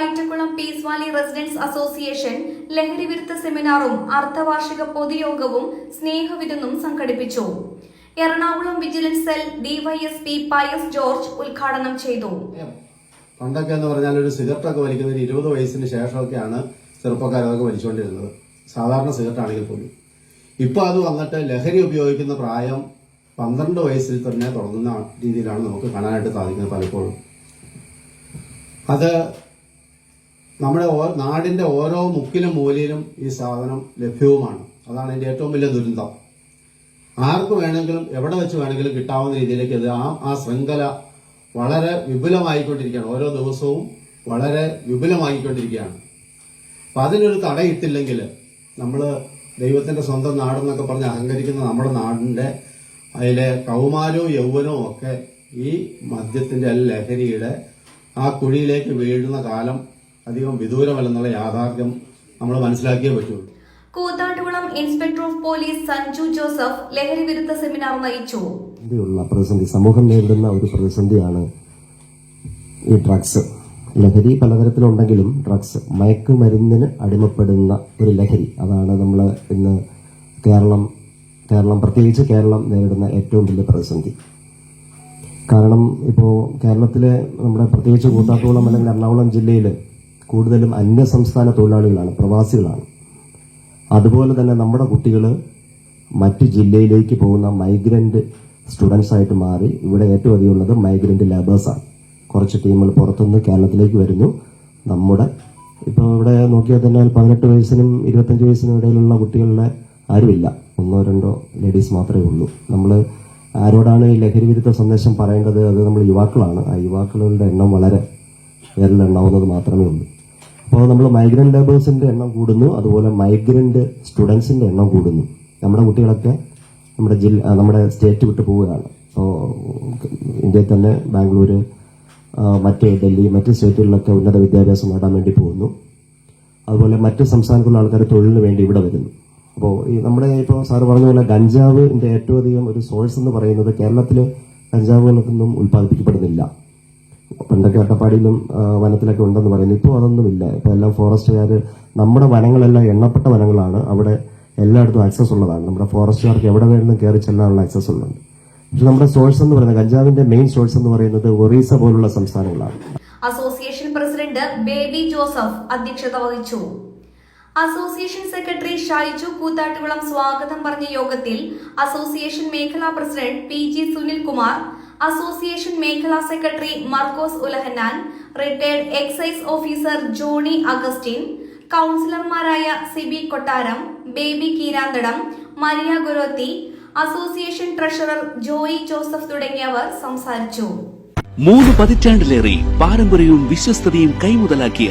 Paitakkulam peace valley residence association ലഹരി വിരുദ്ധ സെമിനാറും അർദ്ധവാർഷിക പൊതുയോഗവും സ്നേഹവിരുന്നും സംഘടിപ്പിച്ചു. Ernakulam vigilance cell DYSP Pius George ഉദ്ഘാടനം ചെയ്തു. പണ്ടൊക്കെ എന്ന് പറഞ്ഞാൽ ഒരു സിഗരറ്റൊക്കെ വലിക്കുന്ന ഒരു ഇരുപത് വയസ്സിന് ശേഷമൊക്കെയാണ് ചെറുപ്പക്കാരൊക്കെ വലിച്ചുകൊണ്ടിരുന്നത് സാധാരണ സിഗരറ്റ് ആണെങ്കിൽ പോലും. ഇപ്പോൾ അത് വന്നിട്ട് ലഹരി ഉപയോഗിക്കുന്ന പ്രായം പന്ത്രണ്ട് വയസ്സിൽ തന്നെ തുടങ്ങുന്ന രീതിയിലാണ് നമുക്ക് കാണാനായിട്ട് സാധിക്കുന്നത് പലപ്പോഴും. അത് നമ്മുടെ നാടിന്റെ ഓരോ മുക്കിലും മൂലയിലും ഈ സാധനം ലഭ്യവുമാണ്. അതാണ് എന്റെ ഏറ്റവും വലിയ ദുരന്തം. ആർക്ക് വേണമെങ്കിലും എവിടെ വെച്ച് വേണമെങ്കിലും കിട്ടാവുന്ന രീതിയിലേക്ക് ഇത് ആ ആ ശൃംഖല വളരെ വിപുലമായിക്കൊണ്ടിരിക്കുകയാണ്. ഓരോ ദിവസവും വളരെ വിപുലമായിക്കൊണ്ടിരിക്കുകയാണ്. അപ്പം അതിനൊരു തടയിട്ടില്ലെങ്കിൽ നമ്മൾ ദൈവത്തിന്റെ സ്വന്തം നാടെന്നൊക്കെ പറഞ്ഞ് അഹങ്കരിക്കുന്ന നമ്മുടെ നാടിന്റെ അതിലെ കൗമാരവും യൗവനവും ഒക്കെ ഈ മദ്യത്തിന്റെ അല്ല ലഹരിയുടെ ആ കുഴിയിലേക്ക് വീഴുന്ന കാലം അധികം വിദൂരമല്ലെന്നുള്ള യാഥാർത്ഥ്യം നമ്മൾ മനസ്സിലാക്കിയേ പറ്റുള്ളൂ. Koothattukulam inspector of police Sanju Joseph ലഹരി വിരുദ്ധ സെമിനാർ നയിച്ചു. പ്രതിസന്ധി സമൂഹം നേരിടുന്ന ഒരു പ്രതിസന്ധിയാണ് ഈ ഡ്രഗ്സ്. ലഹരി പലതരത്തിലുണ്ടെങ്കിലും ഡ്രഗ്സ് മയക്കുമരുന്നിന് അടിമപ്പെടുന്ന ഒരു ലഹരി. അതാണ് നമ്മൾ ഇന്ന് കേരളം കേരളം പ്രത്യേകിച്ച് കേരളം നേരിടുന്ന ഏറ്റവും വലിയ പ്രതിസന്ധി. കാരണം ഇപ്പോൾ കേരളത്തിലെ നമ്മുടെ പ്രത്യേകിച്ച് കൂത്താട്ടുകുളം അല്ലെങ്കിൽ എറണാകുളം ജില്ലയിൽ കൂടുതലും അന്യ സംസ്ഥാന തൊഴിലാളികളാണ് പ്രവാസികളാണ്. അതുപോലെ തന്നെ നമ്മുടെ കുട്ടികൾ മറ്റ് ജില്ലയിലേക്ക് പോകുന്ന മൈഗ്രന്റ് സ്റ്റുഡൻസ് ആയിട്ട് മാറി ഇവിടെ ഏറ്റവും അധികം ഉള്ളത് മൈഗ്രന്റ് ലേബേഴ്സാണ്. കുറച്ച് ടീമുകൾ പുറത്തുനിന്ന് കേരളത്തിലേക്ക് വരുന്നു. നമ്മുടെ ഇപ്പോൾ ഇവിടെ നോക്കിയാൽ തന്നെ പതിനെട്ട് വയസ്സിനും ഇരുപത്തഞ്ച് വയസ്സിനും ഇടയിലുള്ള കുട്ടികളുടെ ആരുമില്ല. ഒന്നോ രണ്ടോ ലേഡീസ് മാത്രമേ ഉള്ളൂ. നമ്മൾ ആരോടാണ് ഈ ലഹരി വിരുദ്ധ സന്ദേശം പറയേണ്ടത്? അത് നമ്മൾ യുവാക്കളാണ്. ആ യുവാക്കളുടെ എണ്ണം വളരെ വിരലെണ്ണാവുന്നത് മാത്രമേ ഉള്ളൂ. അപ്പോൾ നമ്മൾ മൈഗ്രന്റ് ലേബേഴ്സിന്റെ എണ്ണം കൂടുന്നു. അതുപോലെ മൈഗ്രന്റ് സ്റ്റുഡൻസിന്റെ എണ്ണം കൂടുന്നു. നമ്മുടെ കുട്ടികളൊക്കെ നമ്മുടെ ജില്ല നമ്മുടെ സ്റ്റേറ്റ് വിട്ട് പോവുകയാണ്. അപ്പോൾ ഇന്ത്യയിൽ തന്നെ ബാംഗ്ലൂർ മറ്റേ ഡൽഹി മറ്റ് സ്റ്റേറ്റുകളിലൊക്കെ ഉന്നത വിദ്യാഭ്യാസം നേടാൻ വേണ്ടി പോകുന്നു. അതുപോലെ മറ്റ് സംസ്ഥാനത്തുള്ള ആൾക്കാർ തൊഴിലിന് വേണ്ടി ഇവിടെ വരുന്നു. അപ്പോൾ ഈ നമ്മുടെ ഇപ്പോൾ സാറ് പറഞ്ഞ പോലെ ഗഞ്ചാവിന്റെ ഏറ്റവും അധികം ഒരു സോഴ്സ് എന്ന് പറയുന്നത് കേരളത്തിൽ ഗഞ്ചാവുകളൊന്നും ഉൽപ്പാദിപ്പിക്കപ്പെടുന്നില്ല. പണ്ടൊക്കെ അട്ടപ്പാടിയിലും വനത്തിലൊക്കെ ഉണ്ടെന്ന് പറയുന്നു. ഇപ്പോൾ അതൊന്നുമില്ല. ഇപ്പോൾ എല്ലാം ഫോറസ്റ്റുകാർ നമ്മുടെ വനങ്ങളെല്ലാം എണ്ണപ്പെട്ട വനങ്ങളാണ്. അവിടെ എല്ലായിടത്തും ആക്സസ് ഉള്ളതാണ്. നമ്മുടെ ഫോറസ്റ്റുകാർക്ക് എവിടെ വേണമെങ്കിലും കയറി ചെല്ലാനുള്ള ആക്സസ് ഉള്ളത് പക്ഷെ നമ്മുടെ സോഴ്സ് എന്ന് പറയുന്നത് കഞ്ചാവിന്റെ മെയിൻ സോഴ്സ് എന്ന് പറയുന്നത് ഒറീസ പോലുള്ള സംസ്ഥാനങ്ങളാണ്. അസോസിയേഷൻ പ്രസിഡന്റ് ബേബി ജോസഫ് അധ്യക്ഷത വഹിച്ചു. അസോസിയേഷൻ സെക്രട്ടറി ഷൈജു കൂത്താട്ടുകുളം സ്വാഗതം പറഞ്ഞ യോഗത്തിൽ അസോസിയേഷൻ മേഖലാ president P G Sunilkumar association മേഖലാ secretary Markose Ulahannan retired excise officer Johny Augustine കൌൺസിലർമാരായ Sibi Kottaram baby Keeranthadam Maria ഗുരോത്തി association treasurer Joy Joseph തുടങ്ങിയവർ സംസാരിച്ചു. മൂന്ന് പതിറ്റാണ്ടിലേറെ പാരമ്പര്യവും വിശ്വസ്തതയും കൈമുതലാക്കിയ